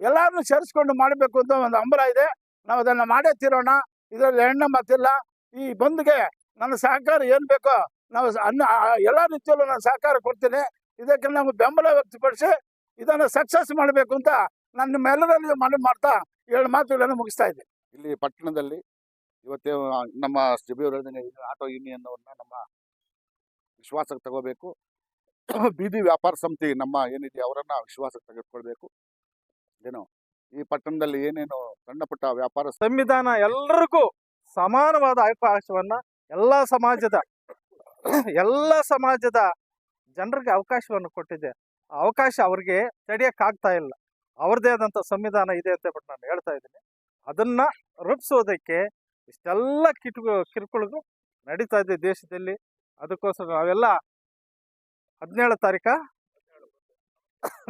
ಎಲ್ಲಾರನ್ನೂ ಸೇರಿಸ್ಕೊಂಡು ಮಾಡಬೇಕು ಅಂತ ಒಂದು ಹಂಬಲ ಇದೆ. ನಾವು ಅದನ್ನ ಮಾಡೇ ತೀರೋಣ. ಇದರಲ್ಲಿ ಹೆಣ್ಣು ಮತ್ತಿಲ್ಲ. ಈ ಬಂದ್ಗೆ ನನ್ನ ಸಹಕಾರ ಏನು ಬೇಕೋ ನಾವು ಅನ್ನ ಎಲ್ಲ ರೀತಿಯಲ್ಲೂ ನಾನು ಸಹಕಾರ ಕೊಡ್ತೀನಿ. ಇದಕ್ಕೆ ನಾವು ಬೆಂಬಲ ವ್ಯಕ್ತಪಡಿಸಿ ಇದನ್ನ ಸಕ್ಸಸ್ ಮಾಡಬೇಕು ಅಂತ ನನ್ನ ನಿಮ್ಮೆಲ್ಲರಲ್ಲಿ ಮನವಿ ಮಾಡ್ತಾ ಏಳು ಮಾತುಗಳನ್ನು ಮುಗಿಸ್ತಾ ಇದ್ದೀನಿ ಇಲ್ಲಿ ಪಟ್ಟಣದಲ್ಲಿ ಇವತ್ತೇ ನಮ್ಮ ಆಟೋ ಯೂನಿಯನ್ ಅವ್ರನ್ನ ನಮ್ಮ ವಿಶ್ವಾಸಕ್ಕೆ ತಗೋಬೇಕು. ಬೀದಿ ವ್ಯಾಪಾರ ಸಮಿತಿ ನಮ್ಮ ಏನಿದೆ ಅವರನ್ನು ವಿಶ್ವಾಸಕ್ಕೆ ತೆಗೆದುಕೊಳ್ಬೇಕು. ಏನು ಈ ಪಟ್ಟಣದಲ್ಲಿ ಏನೇನು ಸಣ್ಣ ಪುಟ್ಟ ವ್ಯಾಪಾರ ಸಂವಿಧಾನ ಎಲ್ಲರಿಗೂ ಸಮಾನವಾದ ಅವಕಾಶವನ್ನ ಎಲ್ಲ ಸಮಾಜದ ಎಲ್ಲ ಸಮಾಜದ ಜನರಿಗೆ ಅವಕಾಶವನ್ನು ಕೊಟ್ಟಿದೆ. ಅವಕಾಶ ಅವ್ರಿಗೆ ತಡಿಯಕ್ಕಾಗ್ತಾ ಇಲ್ಲ. ಅವ್ರದೇ ಆದಂತ ಸಂವಿಧಾನ ಇದೆ ಅಂತ ಬಿಟ್ಟು ನಾನು ಹೇಳ್ತಾ ಇದ್ದೀನಿ. ಅದನ್ನ ರೂಪಿಸೋದಕ್ಕೆ ಇಷ್ಟೆಲ್ಲ ಕಿಟು ಕಿರುಕುಳಗು ನಡೀತಾ ಇದೆ ದೇಶದಲ್ಲಿ. ಅದಕ್ಕೋಸ್ಕರ ನಾವೆಲ್ಲ ಹದಿನೇಳು ತಾರೀಕ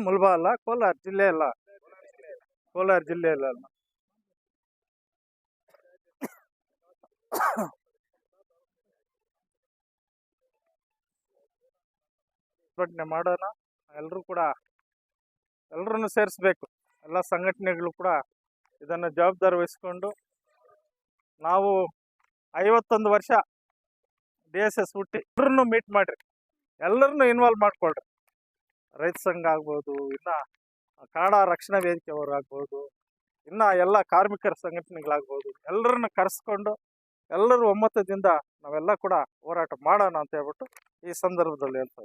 ಮುಲ್ಬಾ ಅಲ್ಲ ಕೋಲಾರ ಜಿಲ್ಲೆ ಅಲ್ಲ ಕೋಲಾರ ಜಿಲ್ಲೆಯಲ್ಲ ಪ್ರತಿಭಟನೆ ಮಾಡೋಣ. ಎಲ್ಲರೂ ಕೂಡ ಎಲ್ಲರನ್ನು ಸೇರಿಸ್ಬೇಕು. ಎಲ್ಲ ಸಂಘಟನೆಗಳು ಕೂಡ ಇದನ್ನು ಜವಾಬ್ದಾರಿ ವಹಿಸ್ಕೊಂಡು ನಾವು ಐವತ್ತೊಂದು ವರ್ಷ ಡಿ ಎಸ್ ಎಸ್ ಹುಟ್ಟಿ ಎಲ್ಲರನ್ನು ಮೀಟ್ ಮಾಡಿರಿ. ಎಲ್ಲರನ್ನು ಇನ್ವಾಲ್ವ್ ಮಾಡಿಕೊಳ್ರಿ. ರೈತ ಸಂಘ ಆಗ್ಬೋದು, ಇನ್ನ ಕನ್ನಡ ರಕ್ಷಣಾ ವೇದಿಕೆ ಇನ್ನು ಎಲ್ಲ ಕಾರ್ಮಿಕರ ಸಂಘಟನೆಗಳಾಗ್ಬೋದು. ಎಲ್ಲರನ್ನ ಕರೆಸ್ಕೊಂಡು ಎಲ್ಲರೂ ಒಮ್ಮತದಿಂದ ನಾವೆಲ್ಲ ಕೂಡ ಹೋರಾಟ ಮಾಡೋಣ ಅಂತ ಹೇಳ್ಬಿಟ್ಟು ಈ ಸಂದರ್ಭದಲ್ಲಿ ಅಂತ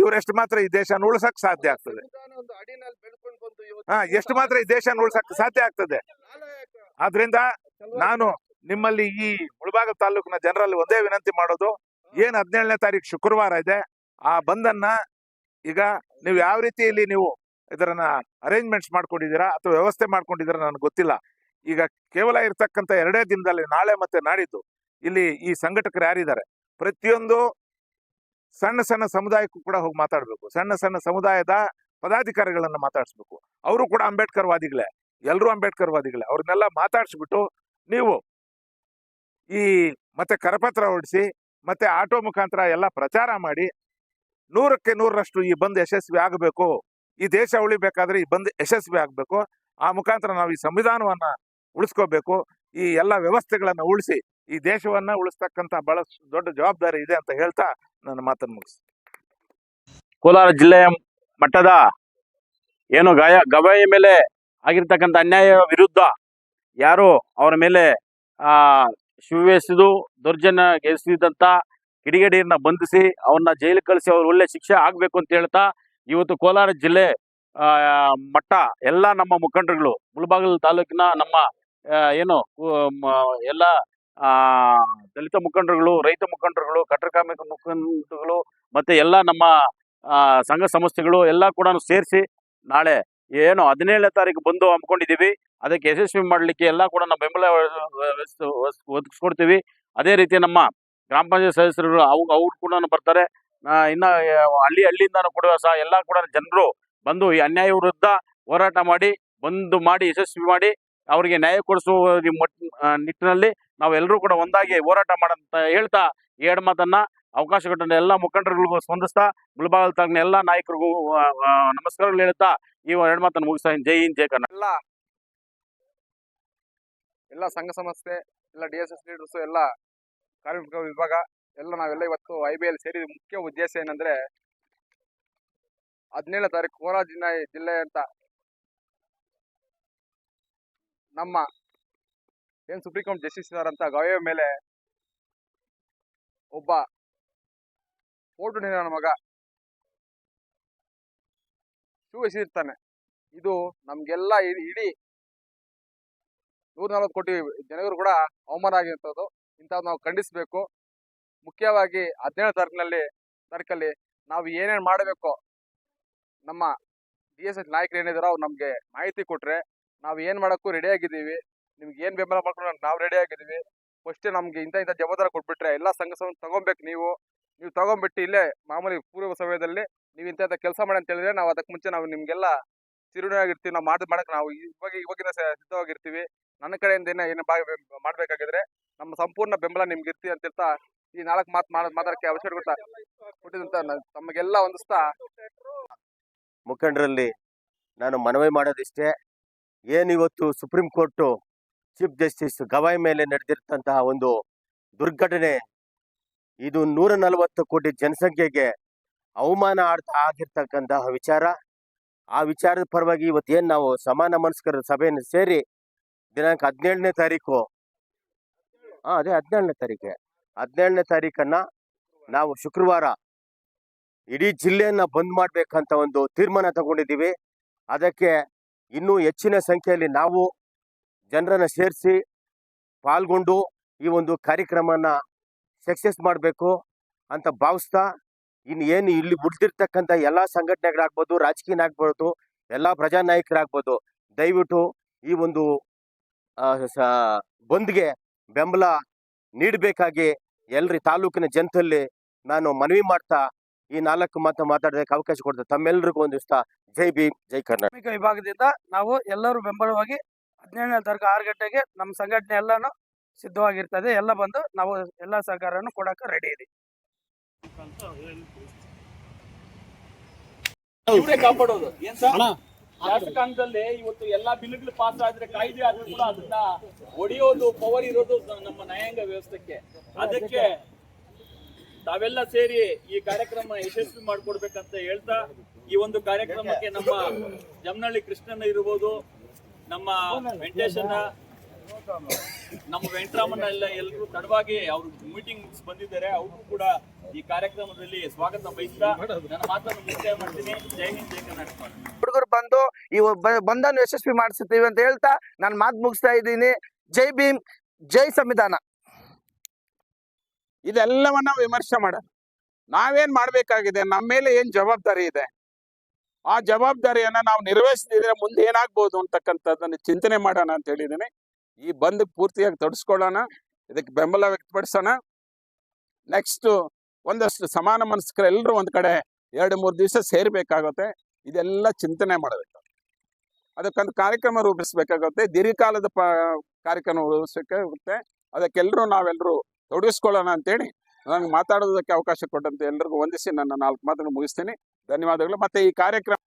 ಇವರೆಷ್ಟು ಮಾತ್ರ ಈ ದೇಶ ಉಳಿಸಕ್ ಸಾಧ್ಯ ಆಗ್ತದೆ. ಹಾ, ಎಷ್ಟು ಮಾತ್ರ ಈ ದೇಶ ಉಳಿಸಕ್ ಸಾಧ್ಯ ಆಗ್ತದೆ. ಆದ್ರಿಂದ ನಾನು ನಿಮ್ಮಲ್ಲಿ ಈ ಮುಳಬಾಗ ತಾಲೂಕಿನ ಜನರಲ್ಲಿ ಒಂದೇ ವಿನಂತಿ ಮಾಡೋದು, ಏನ್ ಹದಿನೇಳನೇ ತಾರೀಕು ಶುಕ್ರವಾರ ಇದೆ, ಆ ಬಂದನ್ನ ಈಗ ನೀವು ಯಾವ ರೀತಿಯಲ್ಲಿ ನೀವು ಇದರನ್ನ ಅರೇಂಜ್ಮೆಂಟ್ಸ್ ಮಾಡ್ಕೊಂಡಿದ್ದೀರಾ ಅಥವಾ ವ್ಯವಸ್ಥೆ ಮಾಡ್ಕೊಂಡಿದ್ದೀರಾ ನನಗೆ ಗೊತ್ತಿಲ್ಲ. ಈಗ ಕೇವಲ ಇರ್ತಕ್ಕಂಥ ಎರಡೇ ದಿನದಲ್ಲಿ ನಾಳೆ ಮತ್ತೆ ನಾಡಿದ್ದು ಇಲ್ಲಿ ಈ ಸಂಘಟಕರು ಯಾರಿದ್ದಾರೆ? ಪ್ರತಿಯೊಂದು ಸಣ್ಣ ಸಣ್ಣ ಸಮುದಾಯಕ್ಕೂ ಕೂಡ ಹೋಗಿ ಮಾತಾಡಬೇಕು. ಸಣ್ಣ ಸಣ್ಣ ಸಮುದಾಯದ ಪದಾಧಿಕಾರಿಗಳನ್ನು ಮಾತಾಡಿಸ್ಬೇಕು. ಅವರು ಕೂಡ ಅಂಬೇಡ್ಕರ್ ವಾದಿಗಳೇ. ಎಲ್ಲರೂ ಅಂಬೇಡ್ಕರ್ ವಾದಿಗಳೇ. ಅವ್ರನ್ನೆಲ್ಲ ಮಾತಾಡಿಸ್ಬಿಟ್ಟು ನೀವು ಈ ಮತ್ತೆ ಕರಪತ್ರ ಹೊಡಿಸಿ ಮತ್ತೆ ಆಟೋ ಮುಖಾಂತರ ಎಲ್ಲ ಪ್ರಚಾರ ಮಾಡಿ ನೂರಕ್ಕೆ ನೂರರಷ್ಟು ಈ ಬಂದ್ ಯಶಸ್ವಿ ಆಗಬೇಕು. ಈ ದೇಶ ಉಳಿಬೇಕಾದ್ರೆ ಈ ಬಂದ್ ಯಶಸ್ವಿ ಆಗಬೇಕು. ಆ ಮುಖಾಂತರ ನಾವು ಈ ಸಂವಿಧಾನವನ್ನ ಉಳಿಸ್ಕೋಬೇಕು. ಈ ಎಲ್ಲ ವ್ಯವಸ್ಥೆಗಳನ್ನ ಉಳಿಸಿ ಈ ದೇಶವನ್ನ ಉಳಿಸ್ತಕ್ಕಂತ ಬಹಳ ದೊಡ್ಡ ಜವಾಬ್ದಾರಿ ಇದೆ ಅಂತ ಹೇಳ್ತಾ ನನ್ನ ಮಾತನ್ನು ಮುಗಿಸ್ ಕೋಲಾರ ಜಿಲ್ಲೆಯ ಮಟ್ಟದ ಏನು ಗಾಯ, ಗವಾಯಿ ಮೇಲೆ ಆಗಿರ್ತಕ್ಕಂಥ ಅನ್ಯಾಯ ವಿರುದ್ಧ ಯಾರು ಅವರ ಮೇಲೆ, ಆ ಶಿವೇಸಿದು ದುರ್ಜನ ಗೆಸಿದಂತ ಕಿಡಿಗೇಡಿಯನ್ನ ಬಂಧಿಸಿ ಅವ್ರನ್ನ ಜೈಲಿಗೆ ಕಳಿಸಿ ಅವ್ರು ಒಳ್ಳೆ ಶಿಕ್ಷೆ ಆಗ್ಬೇಕು ಅಂತ ಹೇಳ್ತಾ ಇವತ್ತು ಕೋಲಾರ ಜಿಲ್ಲೆ ಮಟ್ಟ ಎಲ್ಲ ನಮ್ಮ ಮುಖಂಡರುಗಳು, ಮುಳಬಾಗಿಲು ತಾಲೂಕಿನ ನಮ್ಮ ಏನು ಎಲ್ಲ ದಲಿತ ಮುಖಂಡರುಗಳು, ರೈತ ಮುಖಂಡರುಗಳು, ಕಟ್ಟಡ ಕಾರ್ಮಿಕ ಮುಖಂಡರುಗಳು, ಮತ್ತೆ ಎಲ್ಲ ನಮ್ಮ ಸಂಘ ಸಂಸ್ಥೆಗಳು ಎಲ್ಲ ಕೂಡ ಸೇರಿಸಿ ನಾಳೆ ಏನು ಹದಿನೇಳನೇ ತಾರೀಕು ಬಂದು ಹಮ್ಮಿಕೊಂಡಿದ್ದೀವಿ. ಅದಕ್ಕೆ ಯಶಸ್ವಿ ಮಾಡಲಿಕ್ಕೆ ಎಲ್ಲ ಕೂಡ ನಾವು ಬೆಂಬಲ ಒದಗಿಸ್ಕೊಡ್ತೀವಿ. ಅದೇ ರೀತಿ ನಮ್ಮ ಗ್ರಾಮ ಪಂಚಾಯತ್ ಸದಸ್ಯರುಗಳು ಅವು, ಅವ್ರು ಕೂಡ ಬರ್ತಾರೆ. ಇನ್ನ ಹಳ್ಳಿ ಹಳ್ಳಿಯಿಂದಾನು ಕೂಡ ಸಹ ಎಲ್ಲ ಕೂಡ ಜನರು ಬಂದು ಈ ಅನ್ಯಾಯ ವಿರುದ್ಧ ಹೋರಾಟ ಮಾಡಿ, ಬಂದು ಮಾಡಿ, ಯಶಸ್ವಿ ಮಾಡಿ ಅವರಿಗೆ ನ್ಯಾಯ ಕೊಡಿಸುವ ನಿಟ್ಟಿನಲ್ಲಿ ನಾವೆಲ್ಲರೂ ಕೂಡ ಒಂದಾಗಿ ಹೋರಾಟ ಮಾಡಂತ ಹೇಳ್ತಾ ಈ ಎರಡು ಮಾತನ್ನ ಅವಕಾಶ ಕೊಟ್ಟ ಎಲ್ಲ ಮುಖಂಡರುಗಳಿಗೂ ಸ್ಪಂದಿಸ್ತಾ, ಗುಲ್ಬಾಗಲ್ ತಗ್ನ ಎಲ್ಲ ನಾಯಕರಿಗೂ ನಮಸ್ಕಾರಗಳು ಹೇಳ್ತಾ ಈ ಎರಡು ಮಾತನ್ನು ಮುಗಿಸ್ತಾ ಜೈ ಹಿಂದ್, ಜೈ ಕರ್ನಾಟಕ. ಎಲ್ಲ ಎಲ್ಲ ಸಂಘ ಸಂಸ್ಥೆ, ಎಲ್ಲ ಡಿ ಎಸ್ ಎಸ್ ಲೀಡರ್ಸು, ಎಲ್ಲ ಕಾರ್ಮಿಕ ವಿಭಾಗ ಎಲ್ಲ ನಾವೆಲ್ಲ ಇವತ್ತು ಐ ಬಿ ಎಲ್ ಸೇರಿದ ಮುಖ್ಯ ಉದ್ದೇಶ ಏನಂದ್ರೆ ಹದಿನೇಳನೇ ತಾರೀಕು ಕೋಲಾರ ಜಿಲ್ಲೆ ಜಿಲ್ಲೆ ಅಂತ ನಮ್ಮ ಏನ್ ಸುಪ್ರೀಂ ಕೋರ್ಟ್ ಜಸ್ಟಿಸ್ ಅಂತ ಗಾಯ ಮೇಲೆ ಒಬ್ಬ ಫೋಟೋ ನಿರ್ಣಯ ಮಗ ಶೂ ಎಸೆದಿರ್ತಾನೆ ಇದು ನಮ್ಗೆಲ್ಲ ಇಡೀ ಇಡೀ ನೂರ ನಲ್ವತ್ತು ಕೋಟಿ ಜನರು ಕೂಡ ಅವಮಾನ ಆಗಿರುವಂಥದ್ದು ಇಂಥದ್ದು ನಾವು ಖಂಡಿಸಬೇಕು. ಮುಖ್ಯವಾಗಿ ಹದಿನೇಳು ತಾರೀಕಿನಲ್ಲಿ, ತಾರೀಕಲ್ಲಿ ನಾವು ಏನೇನು ಮಾಡಬೇಕು ನಮ್ಮ ಡಿ ಎಸ್ ಎಸ್ ನಾಯಕರು ಏನಿದಾರೋ ಅವ್ರು ನಮಗೆ ಮಾಹಿತಿ ಕೊಟ್ಟರೆ ನಾವು ಏನು ಮಾಡೋಕ್ಕೂ ರೆಡಿ ಆಗಿದ್ದೀವಿ. ನಿಮ್ಗೆ ಏನು ಬೆಂಬಲ ಮಾಡ್ಕೊಂಡು ನಾವು ರೆಡಿ ಆಗಿದ್ದೀವಿ. ಫಸ್ಟ್ ನಮಗೆ ಇಂಥ ಇಂಥ ಜವಾಬ್ದಾರಿ ಕೊಟ್ಬಿಟ್ರೆ ಎಲ್ಲ ಸಂಘ ಸಂಸ್ಥೆ ತಗೊಬೇಕು ನೀವು. ನೀವು ತೊಗೊಂಬಿಟ್ಟು ಇಲ್ಲೇ ಮಾಮೂಲಿ ಪೂರ್ವ ಸಮಯದಲ್ಲಿ ನೀವು ಇಂಥ ಇಂಥ ಕೆಲಸ ಮಾಡಿ ಅಂತ ಹೇಳಿದ್ರೆ ನಾವು ಅದಕ್ಕೆ ಮುಂಚೆ ನಾವು ನಿಮಗೆಲ್ಲ ಚಿರುಣಿಯಾಗಿರ್ತೀವಿ ನಾವು ಮಾಡಿ ಮಾಡಕ್ಕೆ ನಾವು ಇವಾಗ ಇವಾಗಿನ ಸಿದ್ಧವಾಗಿರ್ತೀವಿ. ನನ್ನ ಕಡೆಯಿಂದ ಏನೋ ಏನು ಭಾಗ ಮಾಡಬೇಕಾಗಿದ್ರೆ ನಮ್ಮ ಸಂಪೂರ್ಣ ಬೆಂಬಲ ನಿಮ್ಗೆ ಇರ್ತೀವಿ ಅಂತ ಹೇಳ್ತಾ ಈ ನಾಲ್ಕು ಮಾತು ಮಾತಾಡಕ್ಕೆ ಅವಶ್ಯಕ ಕೊಟ್ಟಿದಂತ ನ- ತಮಗೆಲ್ಲ ಹೊಂದಿಸ್ತಾ ಮುಖಂಡರಲ್ಲಿ ನಾನು ಮನವಿ ಮಾಡೋದಿಷ್ಟೇ. ಏನಿವತ್ತು Supreme Court Chief Justice Gavai ಮೇಲೆ ನಡೆದಿರ್ತಂತಹ ಒಂದು ದುರ್ಘಟನೆ, ಇದು ನೂರ ನಲವತ್ತು ಕೋಟಿ ಜನಸಂಖ್ಯೆಗೆ ಅವಮಾನ ಆಡ್ತಾ, ಆಗಿರ್ತಕ್ಕಂತಹ ವಿಚಾರ. ಆ ವಿಚಾರದ ಪರವಾಗಿ ಇವತ್ತೇನು ನಾವು ಸಮಾನ ಮನಸ್ಕರ ಸಭೆಯನ್ನು ಸೇರಿ ದಿನಾಂಕ ಹದಿನೇಳನೇ ತಾರೀಕು, ಹಾಂ, ಅದೇ ಹದಿನೇಳನೇ ತಾರೀಕೆ. ಹದಿನೇಳನೇ ತಾರೀಕನ್ನ ನಾವು ಶುಕ್ರವಾರ ಇಡೀ ಜಿಲ್ಲೆಯನ್ನ ಬಂದ್ ಮಾಡಬೇಕಂತ ಒಂದು ತೀರ್ಮಾನ ತಗೊಂಡಿದ್ದೀವಿ. ಅದಕ್ಕೆ ಇನ್ನೂ ಹೆಚ್ಚಿನ ಸಂಖ್ಯೆಯಲ್ಲಿ ನಾವು ಜನರನ್ನು ಸೇರಿಸಿ ಪಾಲ್ಗೊಂಡು ಈ ಒಂದು ಕಾರ್ಯಕ್ರಮನ ಸಕ್ಸಸ್ ಮಾಡಬೇಕು ಅಂತ ಭಾವಿಸ್ತಾ ಇನ್ನು ಏನು ಇಲ್ಲಿ ಉಳಿದಿರ್ತಕ್ಕಂಥ ಎಲ್ಲ ಸಂಘಟನೆಗಳಾಗ್ಬೋದು, ರಾಜಕೀಯನಾಗ್ಬೋದು, ಎಲ್ಲ ಪ್ರಜಾನಾಯಕರಾಗ್ಬೋದು, ದಯವಿಟ್ಟು ಈ ಒಂದು ಬಂದ್ಗೆ ಬೆಂಬಲ ನೀಡಬೇಕಾಗಿ ಎಲ್ರಿ ತಾಲೂಕಿನ ಜನತಲ್ಲಿ ನಾನು ಮನವಿ ಮಾಡ್ತಾ ಈ ನಾಲ್ಕು ಮಾತು ಮಾತಾಡೋದಕ್ಕೆ ಅವಕಾಶ ಕೊಡ್ತೇವೆ ತಮ್ಮೆಲ್ಲರಿಗೂ ಒಂದು ದಿವಸ ಜೈ ಬಿ ಜೈ ಕರ್ನಾಟಕ. ವಿಭಾಗದಿಂದ ನಾವು ಎಲ್ಲರೂ ಬೆಂಬಲವಾಗಿ ಹದಿನೇಳನೇ ತಾರೀಕು ಆರು ಗಂಟೆಗೆ ನಮ್ಮ ಸಂಘಟನೆ ಎಲ್ಲಾನು ಸಿದ್ಧವಾಗಿರ್ತದೆ. ಎಲ್ಲ ಬಂದು ನಾವು ಎಲ್ಲ ಸಹಕಾರನು ಕೊಡಕ್ಕೆ ರೆಡಿ ಇದೆ ಕಾಪಾಡೋದು. ಏನ್ ಸರ್? ಶಾಸಕಾಂಗದಲ್ಲಿ ಇವತ್ತು ಎಲ್ಲಾ ಬಿಲ್ಗಳು ಪಾಸ್ ಆದ್ರೆ ಕಾಯ್ದೆ ಆದ್ರೂ ಕೂಡ ಅದನ್ನ ಒಡೆಯೋದು ಪವರ್ ಇರೋದು ನಮ್ಮ ನ್ಯಾಯಾಂಗ ವ್ಯವಸ್ಥೆಗೆ. ಅದಕ್ಕೆ ತಾವೆಲ್ಲ ಸೇರಿ ಈ ಕಾರ್ಯಕ್ರಮ ಯಶಸ್ವಿ ಮಾಡ್ಕೊಡ್ಬೇಕಂತ ಹೇಳ್ತಾ ಈ ಒಂದು ಕಾರ್ಯಕ್ರಮಕ್ಕೆ ನಮ್ಮ ಜಮನಹಳ್ಳಿ ಕೃಷ್ಣನ ಇರ್ಬೋದು, ನಮ್ಮ ವೆಂಕಟೇಶನ ನಮ್ಮ ವೆಂಕಟರಾಮನ್ ಎಲ್ಲ ಎಲ್ಲರೂ ತಡವಾಗಿ ಅವ್ರು ಮೀಟಿಂಗ್ ಬಂದಿದ್ದಾರೆ. ಅವ್ರಿಗೂ ಕೂಡ ಈ ಕಾರ್ಯಕ್ರಮದಲ್ಲಿ ಸ್ವಾಗತ ಬಯಸ್ತಾ ನನ್ನ ಮಾತನ್ನು ಮುಕ್ತಾಯ ಮಾಡ್ತೀನಿ. ಜೈ ಹಿಂದ್, ಜೈ ಕರ್ನಾಟಕ. ಹುಡುಗರು ಬಂದು ಬ- ಬಂದನ್ನು ಯಶಸ್ವಿ ಮಾಡಿಸ್ತೀವಿ ಅಂತ ಹೇಳ್ತಾ ನಾನು ಮಾತು ಮುಗಿಸ್ತಾ ಇದ್ದೀನಿ. ಜೈ ಭೀಮ್, ಜೈ ಸಂವಿಧಾನ. ಇದೆಲ್ಲವನ್ನ ವಿಮರ್ಶೆ ಮಾಡ ನಾವೇನ್ ಮಾಡ್ಬೇಕಾಗಿದೆ? ನಮ್ಮ ಮೇಲೆ ಏನ್ ಜವಾಬ್ದಾರಿ ಇದೆ? ಆ ಜವಾಬ್ದಾರಿಯನ್ನ ನಾವು ನಿರ್ವಹಿಸದಿದ್ರೆ ಮುಂದೆ ಏನಾಗ್ಬೋದು ಅಂತಕ್ಕಂಥದ್ದನ್ನು ಚಿಂತನೆ ಮಾಡೋಣ ಅಂತ ಹೇಳಿದ್ದೀನಿ. ಈ ಬಂದ್ ಪೂರ್ತಿಯಾಗಿ ತೊಡಸ್ಕೊಳ್ಳೋಣ, ಇದಕ್ಕೆ ಬೆಂಬಲ ವ್ಯಕ್ತಪಡಿಸೋಣ. ನೆಕ್ಸ್ಟ್ ಒಂದಷ್ಟು ಸಮಾನ ಮನಸ್ಕರ ಎಲ್ಲರೂ ಒಂದು ಕಡೆ ಎರಡು ಮೂರು ದಿವಸ ಸೇರಬೇಕಾಗುತ್ತೆ. ಇದೆಲ್ಲ ಚಿಂತನೆ ಮಾಡಬೇಕು. ಅದಕ್ಕೊಂದು ಕಾರ್ಯಕ್ರಮ ರೂಪಿಸ್ಬೇಕಾಗುತ್ತೆ. ದೀರ್ಘಕಾಲದ ಪ, ಕಾರ್ಯಕ್ರಮ ರೂಪಿಸ್ಬೇಕಾಗುತ್ತೆ. ಅದಕ್ಕೆಲ್ಲರೂ ನಾವೆಲ್ಲರೂ ತೊಡಗಿಸ್ಕೊಳ್ಳೋಣ ಅಂತೇಳಿ ನನಗೆ ಮಾತಾಡೋದಕ್ಕೆ ಅವಕಾಶ ಕೊಟ್ಟಂತೆ ಎಲ್ರಿಗೂ ವಂದಿಸಿ ನನ್ನ ನಾಲ್ಕು ಮಾತನ್ನು ಮುಗಿಸ್ತೀನಿ. ಧನ್ಯವಾದಗಳು. ಮತ್ತೆ ಈ ಕಾರ್ಯಕ್ರಮ